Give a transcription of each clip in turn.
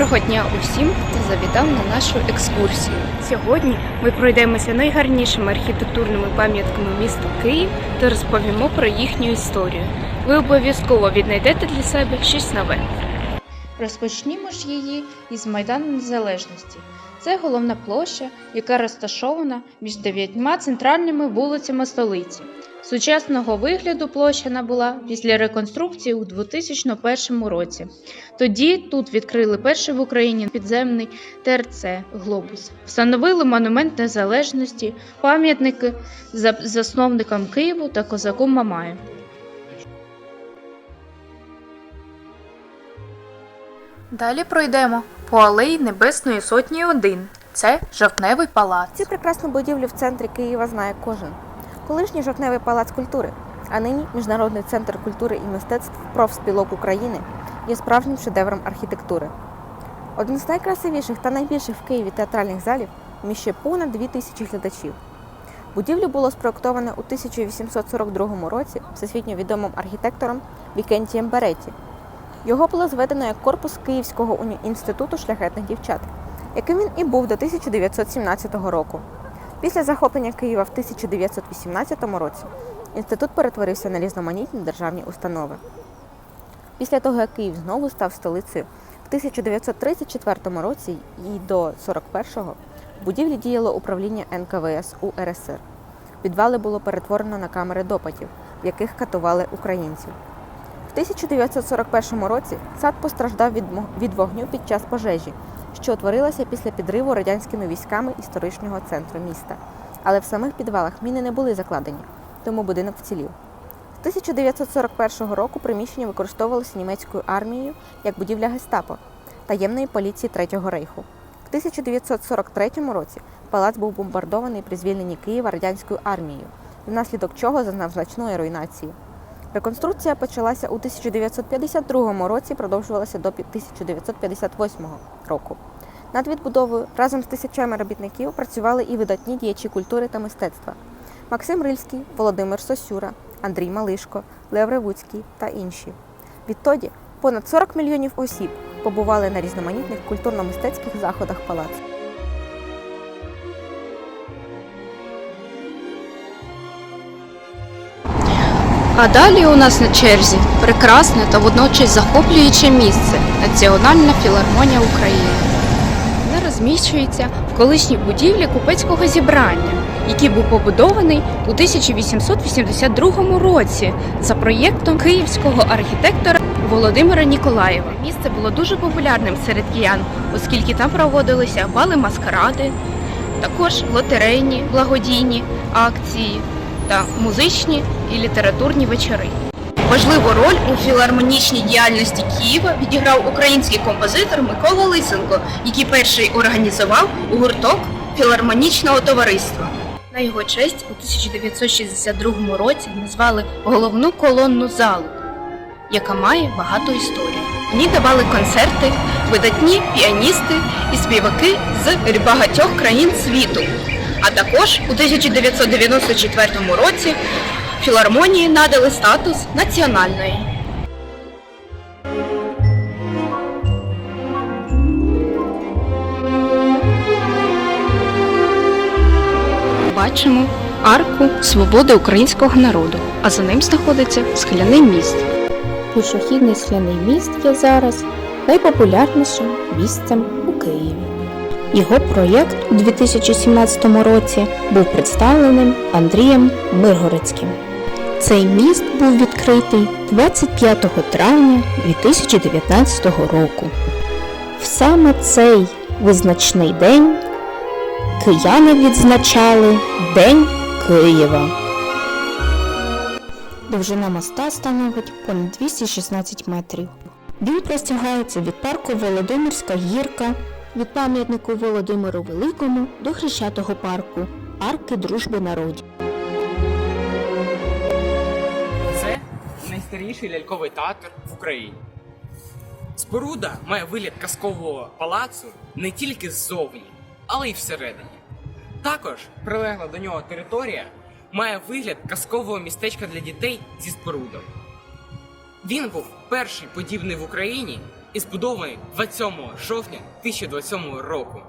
Доброго дня усім, хто завітав на нашу екскурсію. Сьогодні ми пройдемося найгарнішими архітектурними пам'ятками міста Київ та розповімо про їхню історію. Ви обов'язково віднайдете для себе щось нове. Розпочнімо ж її із Майдану Незалежності. Це головна площа, яка розташована між дев'ятьма центральними вулицями столиці. Сучасного вигляду площа набула після реконструкції у 2001 році. Тоді тут відкрили перший в Україні підземний ТРЦ Глобус, встановили монумент незалежності, пам'ятники за- засновникам Києву та козаку Мамаю. Далі пройдемо по алеї Небесної Сотні 1. Це Жовтневий палац. Цю прекрасну будівлю в центрі Києва знає кожен. Колишній жовтневий палац культури, а нині Міжнародний центр культури і мистецтв профспілок України є справжнім шедевром архітектури. Один з найкрасивіших та найбільших в Києві театральних залів вміщує понад 2 тисячі глядачів. Будівлю було спроектовано у 1842 році всесвітньо відомим архітектором Вікентієм Береті. Його було зведено як корпус Київського інституту шляхетних дівчат, яким він і був до 1917 року. Після захоплення Києва в 1918 році інститут перетворився на різноманітні державні установи. Після того, як Київ знову став столицею, в 1934 році і до 41-го в будівлі діяло управління НКВС УРСР. Підвали було перетворено на камери допитів, в яких катували українців. В 1941 році сад постраждав від, вогню під час пожежі, що утворилася після підриву радянськими військами історичного центру міста. Але в самих підвалах міни не були закладені, тому будинок вцілів. З 1941 року приміщення використовувалося німецькою армією як будівля гестапо, таємної поліції Третього рейху. В 1943 році палац був бомбардований при звільненні Києва радянською армією, внаслідок чого зазнав значної руйнації. Реконструкція почалася у 1952 році, продовжувалася до 1958 року. Над відбудовою разом з тисячами робітників працювали і видатні діячі культури та мистецтва: Максим Рильський, Володимир Сосюра, Андрій Малишко, Лев Ревуцький та інші. Відтоді понад 40 мільйонів осіб побували на різноманітних культурно-мистецьких заходах палацу. А далі у нас на черзі прекрасне та водночас захоплююче місце Національна філармонія України. Вона розміщується в колишній будівлі купецького зібрання, який був побудований у 1882 році за проєктом київського архітектора Володимира Ніколаєва. Місце було дуже популярним серед киян, оскільки там проводилися бали маскаради, також лотерейні благодійні акції та музичні і літературні вечори. Важливу роль у філармонічній діяльності Києва відіграв український композитор Микола Лисенко, який перший організував гурток філармонічного товариства. На його честь у 1962 році назвали головну колонну залу, яка має багату історію. В ній давали концерти, видатні піаністи і співаки з багатьох країн світу. А також у 1994 році філармонії надали статус національної. Бачимо арку свободи українського народу, а за ним знаходиться скляний міст. Пішохідний скляний міст є зараз найпопулярнішим місцем у Києві. Його проєкт у 2017 році був представленим Андрієм Миргородським. Цей міст був відкритий 25 травня 2019 року. В саме цей визначний день кияни відзначали День Києва. Довжина моста становить понад 216 метрів. Він простягається від парку Володимирська гірка, від пам'ятнику Володимиру Великому до Хрещатого парку, арки дружби народів. Це найстаріший ляльковий театр в Україні. Споруда має вигляд казкового палацу не тільки ззовні, але й всередині. Також прилегла до нього територія має вигляд казкового містечка для дітей зі спорудою. Він був перший подібний в Україні і збудований 27 жовтня 2027 року.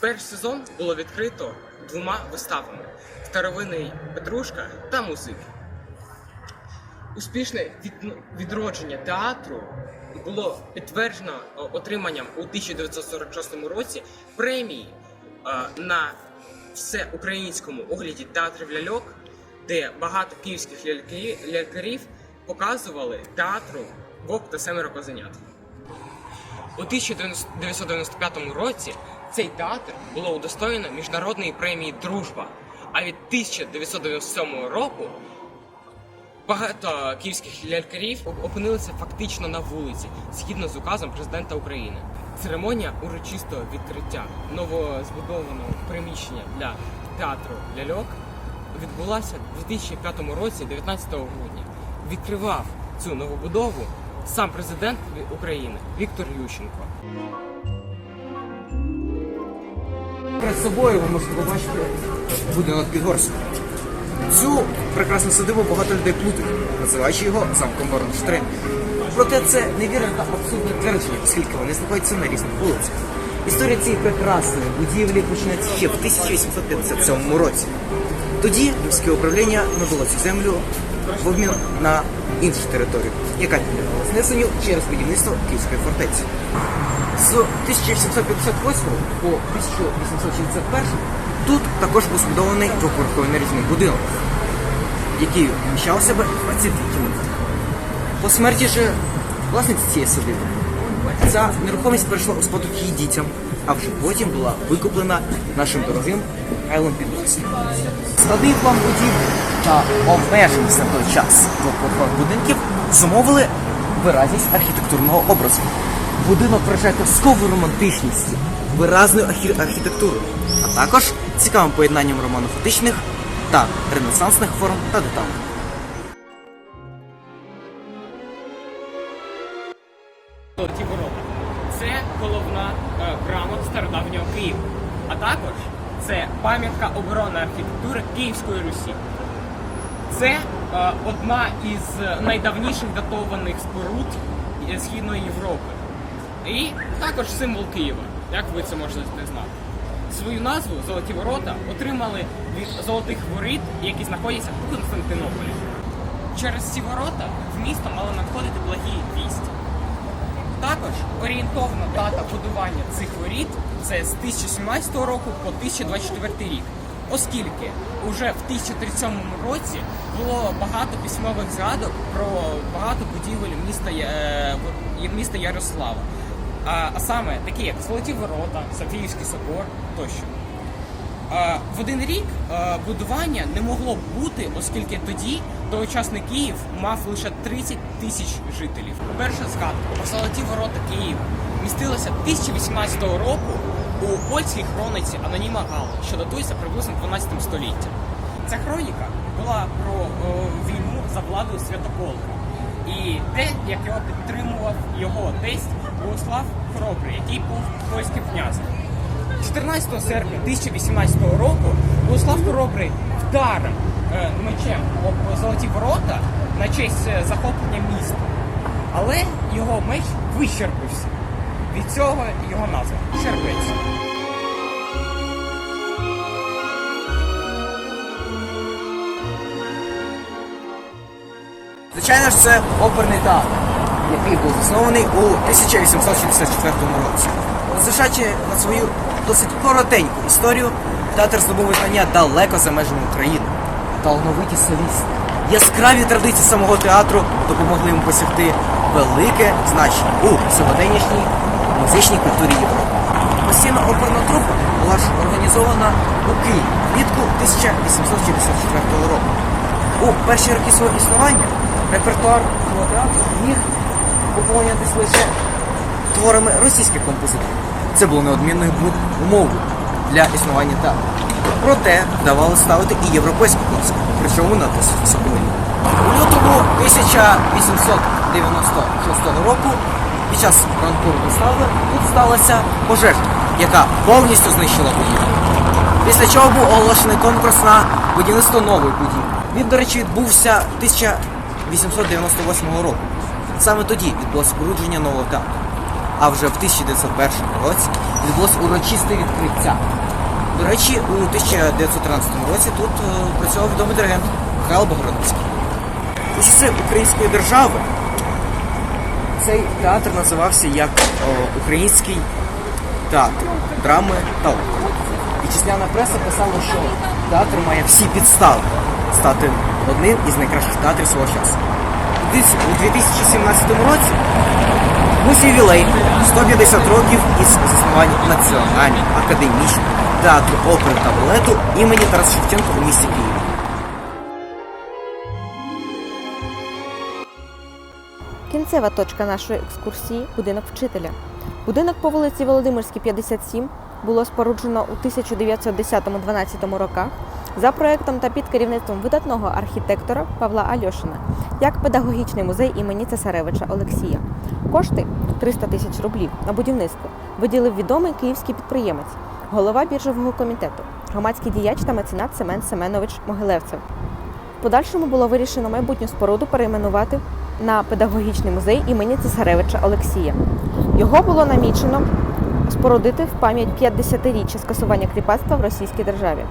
Перший сезон було відкрито двома виставами: Старовинний Петрушка та музики. Успішне відродження театру було підтверджено е, отриманням у 1946 році премії е, на всеукраїнському огляді театрів ляльок, де багато київських лялькарів показували театру Вовк та семеро козенят. У 1995 році цей театр було удостоєно міжнародної премії Дружба. А від 1997 року багато київських лялькарів опинилися фактично на вулиці згідно з указом президента України. Церемонія урочистого відкриття новозбудованого приміщення для театру ляльок відбулася у 2005 році, 19 грудня. Відкривав цю новобудову сам президент України Віктор Ющенко. Перед собою ви можете побачити будинок Підгорська. Цю прекрасну садибу багато людей плутають, називаючи його замком Воронштейн. Проте це невірне та абсурдне твердження, оскільки вони знаходяться на різних вулицях. Історія цієї прекрасної будівлі починається ще в 1857 році. Тоді міське управління надало цю землю в обмін на іншу територію, яка підлягала знесенню через будівництво Київської фортеці. З 1758 по 1861 тут також був збудований двоповерховий будинок, який вміщав себе 22 кімнати. По смерті ж власниці цієї садиби ця нерухомість перейшла у спадок її дітям, а вже потім була викуплена нашим дорогим Михайлом Підгорським. Складний план будівлі та обмеженість на той час двоповерхових будинків зумовили виразність архітектурного образу. Будинок вражає казковою романтичністю, виразною архі- архітектурою, а також цікавим поєднанням романотичних та ренесансних форм та деталей. Пам'ятка оборони архітектури Київської Русі. Це е, одна із найдавніших датованих споруд е, Східної Європи. І також символ Києва, як ви це можете знати. Свою назву Золоті ворота отримали від золотих воріт, які знаходяться у Константинополі. Через ці ворота в місто мали надходити благі вісті. Також орієнтовна дата будування цих воріт це з 1017 року по 1024 рік, оскільки уже в 1037 році було багато письмових згадок про багато будівель міста, е, міста Ярослава. А, саме такі як Золоті Ворота, Софіївський собор тощо. В один рік е, будування не могло бути, оскільки тоді тогочасний Київ мав лише 30 тисяч жителів. Перша згадка про золоті ворота Києва містилася 1018 року у польській хрониці Аноніма Гал, що датується приблизно 12 століттям. Ця хроніка була про е, війну за владу Святополка. І те, як його підтримував його тесть Богослав Хоробрий, який був польським князем. 14 серпня 1018 року Богослав Хоробрий вдарив е, мечем об золоті ворота на честь е, захоплення міста. Але його меч вищерпився. Від цього його назва Щербець. Звичайно ж, це оперний театр, який був заснований у 1864 році. Незважаючи на свою досить коротеньку історію, театр здобув визнання далеко за межами України. Талановиті солісти, яскраві традиції самого театру допомогли йому посягти велике значення у сьогоденнішній музичній культурі Європи. Постійна оперна трупа була ж організована у Києві влітку 1864 року. У перші роки свого існування репертуар театру міг поповнюватись лише творами російських композиторів. Це було неодмінною умовою для існування театру. Проте вдавалося ставити і європейську класику, причому на досить. У лютому 1896 року під час ранкової вистави тут сталася пожежа, яка повністю знищила будівлю. Після чого був оголошений конкурс на будівництво нової будівлі. Він, до речі, відбувся 1898 року. Саме тоді відбулося спорудження нового театру. А вже в 1901 році відбулося урочисте відкриття. До речі, у 1913 році тут е, працював відомий диригент Михайло Богородицький. У часи української держави цей театр називався як о, Український театр драми та опери. Вітчизняна преса писала, що театр має всі підстави стати одним із найкращих театрів свого часу. У десь- У 2017 році був ювілей 150 років із заснування Національного академічного театру опери та балету імені Тараса Шевченка у місті Києві. Кінцева точка нашої екскурсії будинок вчителя. Будинок по вулиці Володимирській, 57 було споруджено у 1910-12 роках за проектом та під керівництвом видатного архітектора Павла Альошина як педагогічний музей імені Цесаревича Олексія. Кошти 300 тисяч рублів на будівництво виділив відомий київський підприємець, голова біржового комітету, громадський діяч та меценат Семен Семенович Могилевцев. Подальшому було вирішено майбутню споруду перейменувати на педагогічний музей імені Цесаревича Олексія. Його було намічено спорудити в пам'ять 50-річчя скасування кріпацтва в російській державі.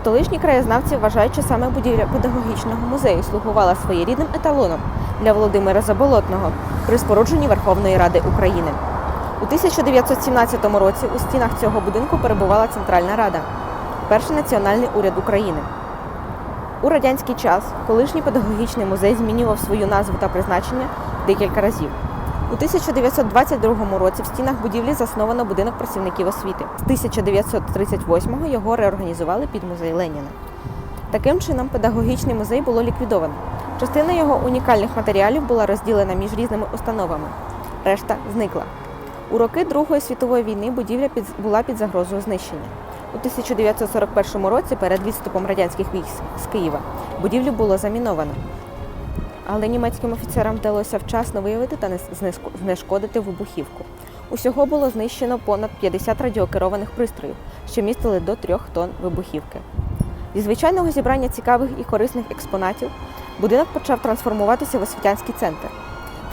Столичні краєзнавці вважають, що саме будівля педагогічного музею слугувала своєрідним еталоном для Володимира Заболотного при спорудженні Верховної Ради України. У 1917 році у стінах цього будинку перебувала Центральна Рада, перший національний уряд України. У радянський час колишній педагогічний музей змінював свою назву та призначення декілька разів. У 1922 році в стінах будівлі засновано будинок працівників освіти. З 1938-го його реорганізували під музей Леніна. Таким чином, педагогічний музей було ліквідовано. Частина його унікальних матеріалів була розділена між різними установами. Решта зникла. У роки Другої світової війни будівля була під загрозою знищення. У 1941 році, перед відступом радянських військ з Києва, будівлю було заміновано. Але німецьким офіцерам вдалося вчасно виявити та знешкодити вибухівку. Усього було знищено понад 50 радіокерованих пристроїв, що містили до 3 тонн вибухівки. Зі звичайного зібрання цікавих і корисних експонатів будинок почав трансформуватися в освітянський центр.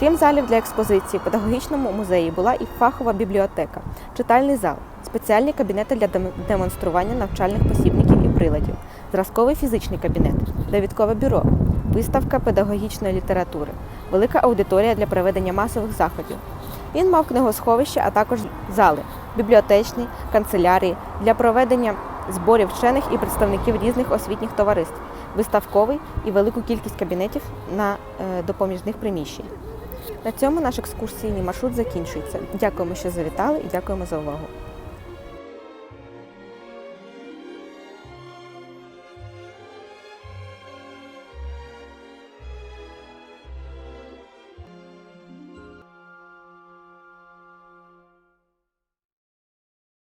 Крім залів для експозиції, педагогічному музеї була і фахова бібліотека, читальний зал, спеціальні кабінети для демонстрування навчальних посібників і приладів, зразковий фізичний кабінет, довідкове бюро, виставка педагогічної літератури, велика аудиторія для проведення масових заходів. Він мав книгосховище, а також зали, бібліотечні, канцелярії для проведення зборів вчених і представників різних освітніх товариств, виставковий і велику кількість кабінетів на е, допоміжних приміщень. На цьому наш екскурсійний маршрут закінчується. Дякуємо, що завітали, і дякуємо за увагу.